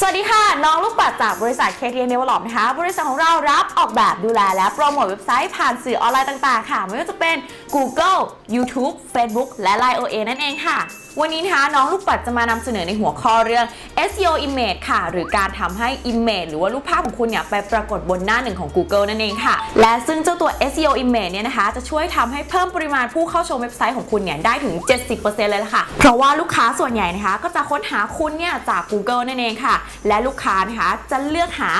สวัสดีค่ะ น้องลูกปัดจากบริษัท KTN Develop นะคะ บริษัทของเรารับออกแบบดูแลและโปรโมทเว็บไซต์ผ่านสื่อออนไลน์ต่าง ๆ ค่ะ ไม่ว่าจะเป็น Google YouTube Facebook และ Line OA นั่นเองค่ะ วันนี้นะคะน้องลูกปัดจะมานำเสนอในหัวข้อเรื่อง SEO Image ค่ะ หรือการทำให้ Image หรือว่ารูปภาพของคุณเนี่ยไปปรากฏบนหน้าหนึ่งของ Google นั่นเองค่ะ และซึ่งเจ้าตัว SEO Image เนี่ยนะคะ จะช่วยทำให้เพิ่มปริมาณผู้เข้าชมเว็บไซต์ของคุณเนี่ยได้ถึง 70%เลยล่ะค่ะ เพราะว่าลูกค้าส่วนใหญ่นะคะ ก็จะค้นหาคุณเนี่ยจาก Google นั่นเองค่ะ และลูกค้านะคะจะเลือกหา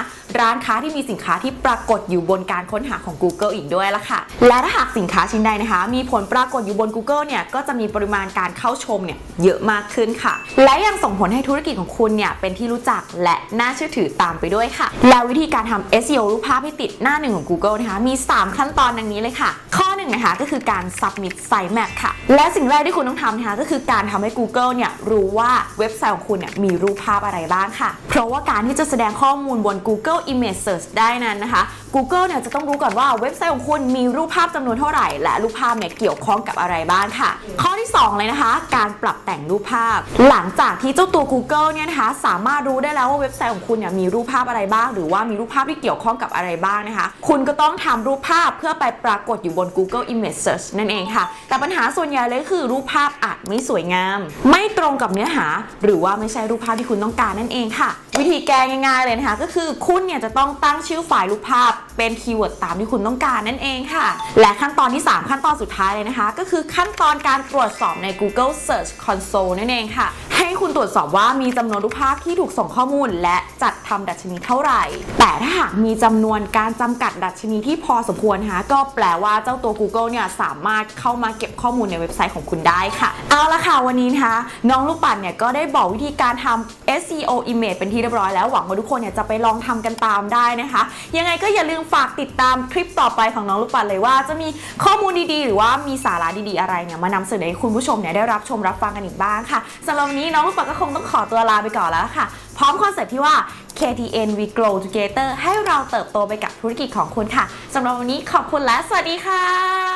ร้านค้าที่มีสินค้าที่ปรากฏอยู่บนการค้นหาของ Google อีกด้วยละค่ะ และถ้าหากสินค้าชิ้นใดนะคะ มีผลปรากฏอยู่บน Google เนี่ยก็จะมีปริมาณการเข้าชมเนี่ยเยอะมากขึ้นค่ะ และยังส่งผลให้ธุรกิจของคุณเนี่ยเป็นที่รู้จักและน่าเชื่อถือตามไปด้วยค่ะ แล้ววิธีการทำ SEO รูปภาพให้ติดหน้าหนึ่งของ Google นะคะมี 3 ขั้นตอนดังนี้เลยค่ะข้อ นะคะก็คือการ submit sitemap ค่ะ และสิ่งแรกที่คุณต้องทำนะคะก็คือการทำให้ Google เนี่ยรู้ว่าเว็บไซต์ของคุณเนี่ยมีรูปภาพอะไรบ้างค่ะ เพราะว่าการที่จะแสดงข้อมูลบน Google Image Search ได้นั้นนะคะ Google เนี่ยจะต้องรู้ก่อนว่าเว็บไซต์ของคุณมีรูปภาพจำนวนเท่าไหร่ และรูปภาพเนี่ยเกี่ยวข้องกับอะไรบ้างค่ะ ข้อที่ 2 เลยนะคะ การปรับแต่งรูปภาพ หลังจากที่เจ้าตัว Google เนี่ยนะคะสามารถรู้ได้แล้วว่าเว็บไซต์ของคุณเนี่ยมีรูปภาพอะไรบ้าง หรือว่ามีรูปภาพที่เกี่ยวข้องกับอะไรบ้างนะคะ คุณก็ต้องทำรูปภาพเพื่อไปปรากฏอยู่บน Google Google Image Search นั่นเองค่ะ แต่ปัญหาส่วนใหญ่เลยคือรูปภาพอาจไม่สวยงาม ไม่ตรงกับเนื้อหา หรือว่าไม่ใช่รูปภาพที่คุณต้องการนั่นเองค่ะ วิธีแก้ง่ายๆเลยนะคะ ก็คือคุณเนี่ยจะต้องตั้งชื่อไฟล์รูปภาพเป็นคีย์เวิร์ดตามที่คุณต้องการนั่นเองค่ะ และขั้นตอนที่ 3 ขั้นตอนสุดท้ายเลยนะคะ ก็คือขั้นตอนการตรวจสอบใน Google Search Console นั่นเองค่ะ ให้ คุณตรวจสอบว่ามีจำนวนรูปภาพที่ถูกส่งข้อมูล และจัดทำดัชนีเท่าไหร่ แต่ถ้าหากมีจำนวนการจำกัดดัชนีที่พอสมควรนะคะก็แปลว่าเจ้าตัว Google เนี่ยสามารถเข้ามาเก็บข้อมูลในเว็บไซต์ของคุณได้ค่ะ เอาละค่ะวันนี้นะคะน้องลูกปัดเนี่ยก็ได้บอกวิธีการทำ SEO image เป็นที่เรียบร้อยแล้วหวังว่าทุกคนเนี่ยจะไปลองทำกันตามได้นะคะ ยังไงก็อย่าลืมฝากติดตามคลิปต่อไปของน้องลูกปัดเลยว่าจะมีข้อมูลดีๆ หรือว่ามีสาระดีๆอะไรเนี่ยมานำเสนอให้คุณผู้ชมเนี่ยได้รับชมรับฟังกันอีกบ้างค่ะสำหรับวันนี้น้องพวกปัดก็คงต้องขอตัวลาไปก่อนแล้วค่ะ พร้อมคอนเซ็ปต์ที่ว่า KTN we grow together ให้เราเติบโตไปกับธุรกิจของคุณค่ะสำหรับวันนี้ขอบคุณและสวัสดีค่ะ